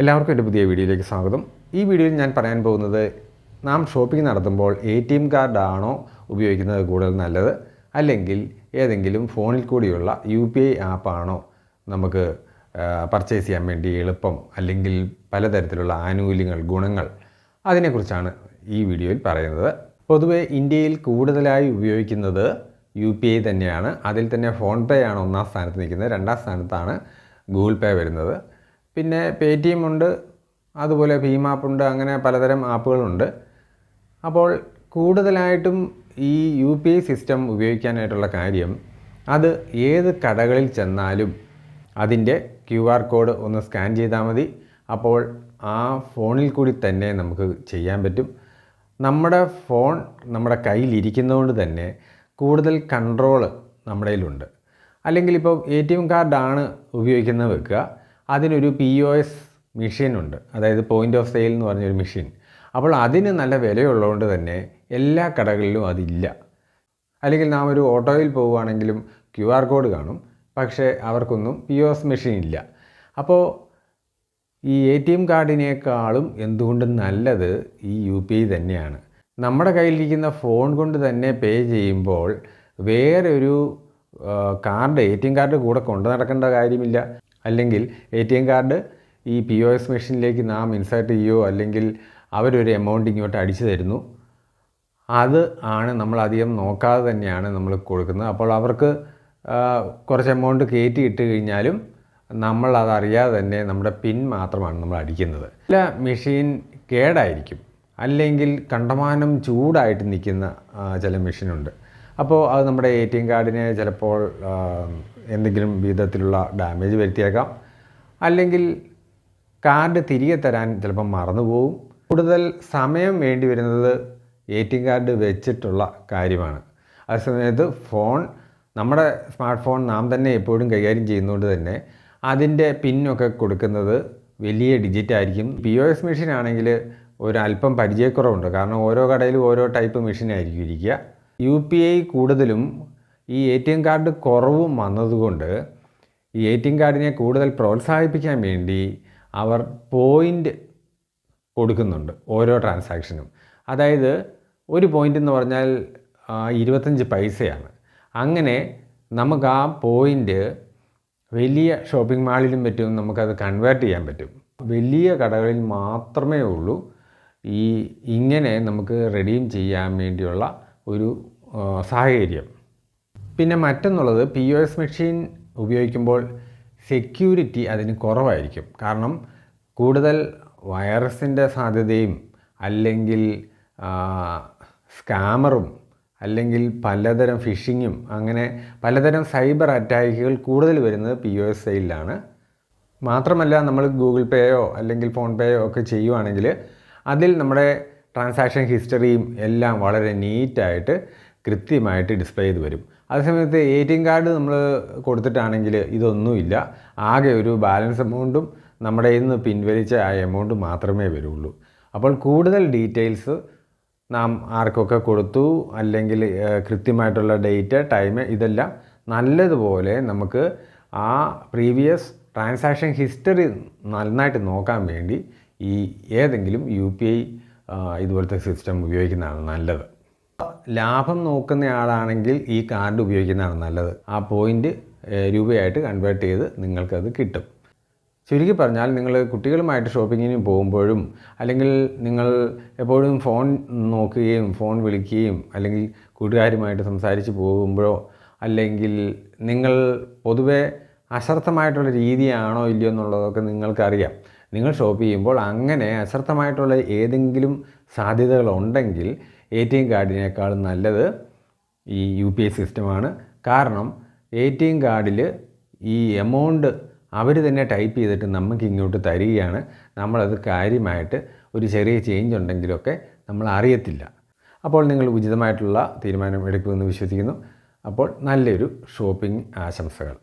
എല്ലാവർക്കും എന്റെ പുതിയ വീഡിയോയിലേക്ക് സ്വാഗതം. ഈ വീഡിയോയിൽ ഞാൻ പറയാൻ പോകുന്നത് നാം ഷോപ്പിംഗ് നടത്തുമ്പോൾ എ ടി എം കാർഡാണോ ഉപയോഗിക്കുന്നത് കൂടുതൽ നല്ലത്? അല്ലെങ്കിൽ ഏതെങ്കിലും ഫോണിൽ കൂടിയുള്ള യു പി ഐ ആപ്പാണോ നമുക്ക് പർച്ചേസ് ചെയ്യാൻ വേണ്ടി എളുപ്പം അല്ലെങ്കിൽ പലതരത്തിലുള്ള ആനുകൂല്യങ്ങൾ ഗുണങ്ങൾ അതിനെക്കുറിച്ചാണ് ഈ വീഡിയോയിൽ പറയുന്നത്. പൊതുവേ ഇന്ത്യയിൽ കൂടുതലായി ഉപയോഗിക്കുന്നത് യു പി ഐ തന്നെയാണ്. അതിൽ തന്നെ ഫോൺ പേ ആണ് ഒന്നാം സ്ഥാനത്ത് നിൽക്കുന്നത്. രണ്ടാം സ്ഥാനത്താണ് ഗൂഗിൾ പേ വരുന്നത്. പിന്നെ പേ ടി എം ഉണ്ട് അതുപോലെ ഭീം ആപ്പുണ്ട് അങ്ങനെ പലതരം ആപ്പുകളുണ്ട്. അപ്പോൾ കൂടുതലായിട്ടും ഈ യു പി ഐ സിസ്റ്റം ഉപയോഗിക്കാനായിട്ടുള്ള കാര്യം അത് ഏത് കടകളിൽ ചെന്നാലും അതിന്റെ ക്യു ആർ കോഡ് ഒന്ന് സ്കാൻ ചെയ്താൽ മതി. അപ്പോൾ ആ ഫോണിൽ കൂടി തന്നെ നമുക്ക് ചെയ്യാൻ പറ്റും. നമ്മുടെ ഫോൺ നമ്മുടെ കയ്യിലിരിക്കുന്നതുകൊണ്ട് തന്നെ കൂടുതൽ കൺട്രോൾ നമ്മുടെ കയ്യിലുണ്ട്. അല്ലെങ്കിൽ ഇപ്പോൾ എ ടി എം കാർഡാണ് ഉപയോഗിക്കുന്നത് വെക്കുക. അതിനൊരു പി ഒ എസ് മെഷീൻ ഉണ്ട്. അതായത് പോയിന്റ് ഓഫ് സെയിൽ എന്ന് പറഞ്ഞൊരു മെഷീൻ അപ്പോൾ അതിന് നല്ല വിലയുള്ളതുകൊണ്ട് തന്നെ എല്ലാ കടകളിലും അതില്ല. അല്ലെങ്കിൽ നാം ഒരു ഓട്ടോയിൽ പോവുകയാണെങ്കിലും ക്യു ആർ കോഡ് കാണും. പക്ഷേ അവർക്കൊന്നും പി ഒ എസ് മെഷീൻ ഇല്ല. അപ്പോൾ ഈ എ ടി എം കാർഡിനേക്കാളും എന്തുകൊണ്ടും നല്ലത് ഈ യു പി ഐ തന്നെയാണ്. നമ്മുടെ കയ്യിലിരിക്കുന്ന ഫോൺ കൊണ്ട് തന്നെ പേ ചെയ്യുമ്പോൾ വേറെ ഒരു card A T M card കൂടെ കൊണ്ടു നടക്കേണ്ട കാര്യമില്ല. അല്ലെങ്കിൽ എ ടി എം കാർഡ് ഈ പി ഒ എസ് മെഷീനിലേക്ക് നാം ഇൻസേർട്ട് ചെയ്യുകയോ അല്ലെങ്കിൽ അവരൊരു എമൗണ്ട് ഇങ്ങോട്ട് അടിച്ചു തരുന്നു. അത് ആണ് നമ്മൾ അധികം നോക്കാതെ തന്നെയാണ് നമ്മൾ കൊടുക്കുന്നത്. അപ്പോൾ അവർക്ക് കുറച്ച് എമൗണ്ട് കയറ്റി ഇട്ട് കഴിഞ്ഞാലും നമ്മൾ അതറിയാതെ തന്നെ നമ്മുടെ പിൻ മാത്രമാണ് നമ്മൾ അടിക്കുന്നത്. ചില മെഷീൻ കേടായിരിക്കും. അല്ലെങ്കിൽ കണ്ടമാനം ചൂടായിട്ട് നിൽക്കുന്ന ചില മെഷീനുണ്ട് അപ്പോൾ അത് നമ്മുടെ എ ടി എം കാർഡിനെ ചിലപ്പോൾ എന്തെങ്കിലും വിധത്തിലുള്ള ഡാമേജ് വരുത്തിയേക്കാം. അല്ലെങ്കിൽ കാർഡ് തിരികെ തരാൻ ചിലപ്പം മറന്നുപോകും കൂടുതൽ സമയം വേണ്ടി വരുന്നത് എ ടി എം കാർഡ് വെച്ചിട്ടുള്ള കാര്യമാണ്. അതേസമയത്ത് ഫോൺ നമ്മുടെ സ്മാർട്ട് ഫോൺ നാം തന്നെ എപ്പോഴും കൈകാര്യം ചെയ്യുന്നതുകൊണ്ട് തന്നെ അതിന്റെ പിന്നൊക്കെ കൊടുക്കുന്നത് വലിയ ഡിജിറ്റ് ആയിരിക്കും. പി ഒ എസ് മെഷീൻ ആണെങ്കിൽ ഒരല്പം പരിചയക്കുറവുണ്ട്. കാരണം ഓരോ കടയിലും ഓരോ ടൈപ്പ് മെഷീൻ ആയിരിക്കും ഇരിക്കുക. യു പി ഐ കൂടുതലും ഈ എ ടി എം കാർഡ് കുറവും വന്നതുകൊണ്ട് ഈ എ ടി എം കാർഡിനെ കൂടുതൽ പ്രോത്സാഹിപ്പിക്കാൻ വേണ്ടി അവർ പോയിന്റ് കൊടുക്കുന്നുണ്ട് ഓരോ ട്രാൻസാക്ഷനും. അതായത് ഒരു പോയിന്റ് എന്ന് പറഞ്ഞാൽ ഇരുപത്തഞ്ച് പൈസയാണ്. അങ്ങനെ നമുക്ക് ആ പോയിന്റ് വലിയ ഷോപ്പിംഗ് മാളിലും പറ്റും നമുക്കത് കൺവേർട്ട് ചെയ്യാൻ പറ്റും. വലിയ കടകളിൽ മാത്രമേ ഉള്ളൂ ഈ ഇങ്ങനെ നമുക്ക് റെഡീം ചെയ്യാൻ വേണ്ടിയുള്ള ഒരു സാഹചര്യം. പിന്നെ മറ്റൊന്നുള്ളത് പി ഒ എസ് മെഷീൻ ഉപയോഗിക്കുമ്പോൾ സെക്യൂരിറ്റി അതിന് കുറവായിരിക്കും. കാരണം കൂടുതൽ വൈറസിന്റെ സാധ്യതയും അല്ലെങ്കിൽ സ്കാമറും അല്ലെങ്കിൽ പലതരം ഫിഷിങ്ങും അങ്ങനെ പലതരം സൈബർ അറ്റാക്കുകൾ കൂടുതൽ വരുന്നത് പി ഒ എസ് ഐയിലാണ് മാത്രമല്ല നമ്മൾ ഗൂഗിൾ പേയോ അല്ലെങ്കിൽ ഫോൺ പേയോ ഒക്കെ ചെയ്യുവാണെങ്കിൽ അതിൽ നമ്മുടെ ട്രാൻസാക്ഷൻ ഹിസ്റ്ററിയും എല്ലാം വളരെ നീറ്റായിട്ട് കൃത്യമായിട്ട് ഡിസ്പ്ലേ ചെയ്ത് വരും. അതേസമയത്ത് എ ടി എം കാർഡ് നമ്മൾ കൊടുത്തിട്ടാണെങ്കിൽ ഇതൊന്നുമില്ല. ആകെ ഒരു ബാലൻസ് എമൗണ്ടും നമ്മുടെ ഇന്ന് പിൻവലിച്ച ആ എമൗണ്ട് മാത്രമേ വരുള്ളൂ. അപ്പോൾ കൂടുതൽ ഡീറ്റെയിൽസ് നാം ആർക്കൊക്കെ കൊടുത്തു അല്ലെങ്കിൽ കൃത്യമായിട്ടുള്ള ഡേറ്റ് ടൈം ഇതെല്ലാം നല്ലതുപോലെ നമുക്ക് ആ പ്രീവിയസ് ട്രാൻസാക്ഷൻ ഹിസ്റ്ററി നന്നായിട്ട് നോക്കാൻ വേണ്ടി ഈ ഏതെങ്കിലും യു പി ഐ ഇതുപോലത്തെ സിസ്റ്റം ഉപയോഗിക്കുന്നതാണ് നല്ലത്. ലാഭം നോക്കുന്നയാളാണെങ്കിൽ ഈ കാർഡ് ഉപയോഗിക്കുന്നതാണ് നല്ലത്. ആ പോയിന്റ് രൂപയായിട്ട് കൺവേർട്ട് ചെയ്ത് നിങ്ങൾക്കത് കിട്ടും. ചുരുക്കി പറഞ്ഞാൽ നിങ്ങൾ കുട്ടികളുമായിട്ട് ഷോപ്പിങ്ങിന് പോകുമ്പോഴും അല്ലെങ്കിൽ നിങ്ങൾ എപ്പോഴും ഫോൺ നോക്കുകയും ഫോൺ വിളിക്കുകയും അല്ലെങ്കിൽ കൂട്ടുകാരുമായിട്ട് സംസാരിച്ച് പോകുമ്പോഴോ അല്ലെങ്കിൽ നിങ്ങൾ പൊതുവെ അശ്രദ്ധമായിട്ടുള്ള രീതിയാണോ ഇല്ലയോ എന്നുള്ളതൊക്കെ നിങ്ങൾക്കറിയാം. നിങ്ങൾ ഷോപ്പ് ചെയ്യുമ്പോൾ അങ്ങനെ അശ്രദ്ധമായിട്ടുള്ള ഏതെങ്കിലും സാധ്യതകളുണ്ടെങ്കിൽ എ ടി എം കാർഡിനേക്കാളും നല്ലത് ഈ യു പി ഐ സിസ്റ്റമാണ്. കാരണം എ ടി എം കാർഡിൽ ഈ എമൗണ്ട് അവർ തന്നെ ടൈപ്പ് ചെയ്തിട്ട് നമുക്ക് ഇങ്ങോട്ട് തരികയാണ്. നമ്മളത് കാര്യമായിട്ട് ഒരു ചെറിയ ചേഞ്ച് ഉണ്ടെങ്കിലൊക്കെ നമ്മൾ അറിയത്തില്ല. അപ്പോൾ നിങ്ങൾ ഉചിതമായിട്ടുള്ള തീരുമാനം എടുക്കുമെന്ന് വിശ്വസിക്കുന്നു. അപ്പോൾ നല്ലൊരു ഷോപ്പിംഗ് ആശംസകൾ.